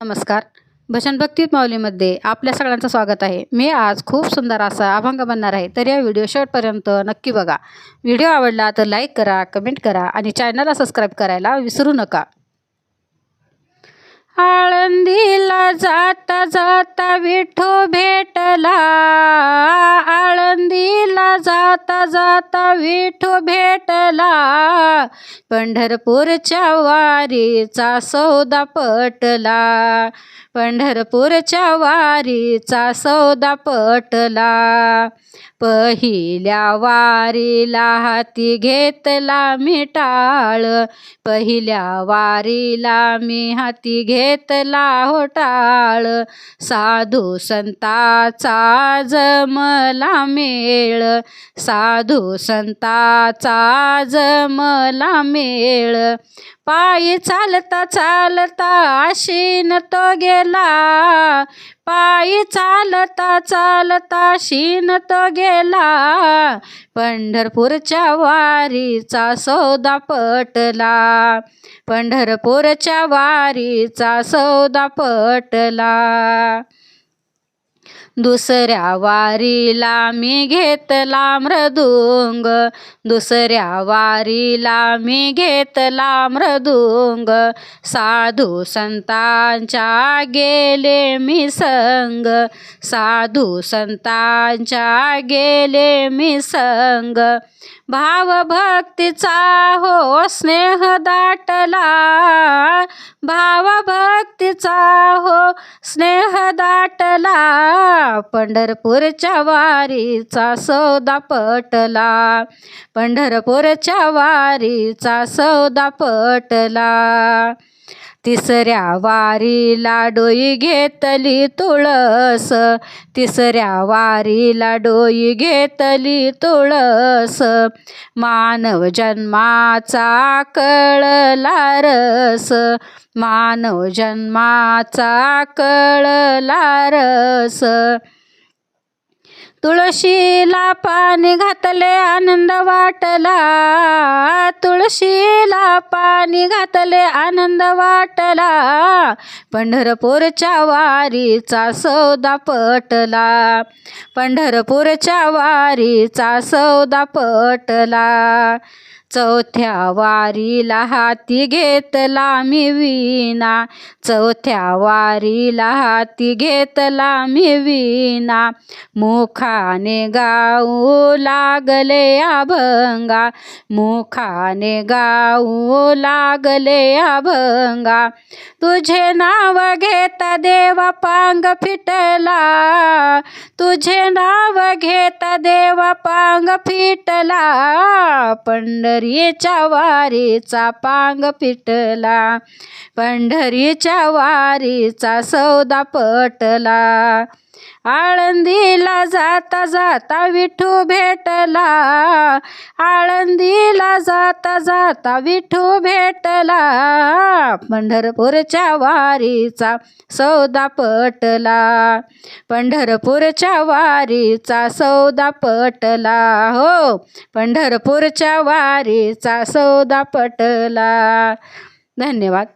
नमस्कार. भजन भक्तीत माऊलीमध्ये आपल्या सगळ्यांचं स्वागत आहे. मी आज खूप सुंदर असा अभंग बनणार आहे. तर या व्हिडिओ शेवटपर्यंत नक्की बघा. व्हिडिओ आवडला तर लाईक करा कमेंट करा आणि चॅनलला सबस्क्राईब करायला विसरू नका. आळंदीला जाता जाता विठो भेटला. आळंदीला जा जाता जाता विठो भेटला. पंढरपूरच्या वारीचा सौदा पटला. पंढरपूरच्या वारीचा सौदा पटला. पहिल्या वारीला हाती घेतला मी टाळ. पहिल्या वारीला मी हाती घेतला हो टाळ. साधू संताचा जमला मेळ. साधू संताचा जमला मेळ. पायी चालता चालता आशीन तो गेला. पायी चालता चालता शीन तो गेला. पंढरपूरच्या वारीचा सौदा पटला. पंढरपूरच्या वारीचा सौदा पटला. दुसऱ्या वारीला मी घेतला मृदुंग. दुसऱ्या वारीला मी घेतला मृदुंग. साधू संतांच्या गेले मी संग. साधू संतांच्या गेले मी संग. भाव भक्तीचा हो स्नेह दाटला. भाव भक्तीचा हो स्नेह दाटला. पंढरपूरच्या वारीचा सौदा पटला. पंढरपूरच्या वारीचा सौदा पटला. तिसऱ्या वारीला डोई घेतली तुळस. तिसऱ्या वारीला डोई घेतली तुळस. मानव जन्माचा कळला रस मानव जन्माचा कळला रस तुळशीला पाणी घातले आनंद वाटला. तुळशीला पाणी घातले आनंद वाटला. पंढरपूरच्या वारीचा सौदा पटला. पंढरपूरच्या वारीचा सौदा पटला. चौथ्या वारीला हाती घेतला मी विना चौथ्या वारीला हाती घेतला मी विना मुखाने गाऊ लागले अभंगा. मुखाने गाऊ लागले अभंगा. तुझे नाव घेता देवा पांग फिटला. तुझे नाव घेता देवा पांग फिटला. पंढरीच्या वारीचा पांग फिटला. पंढरीच्या वारीचा सौदा पटला. आळंदीला जाता जाता विठू भेटला. आळंदीला जाता जाता विठू भेटला. पंढरपूरच्या वारीचा सौदा पटला. पंढरपूरच्या वारीचा सौदा पटला. हो पंढरपूरच्या वारीचा सौदा पटला. धन्यवाद.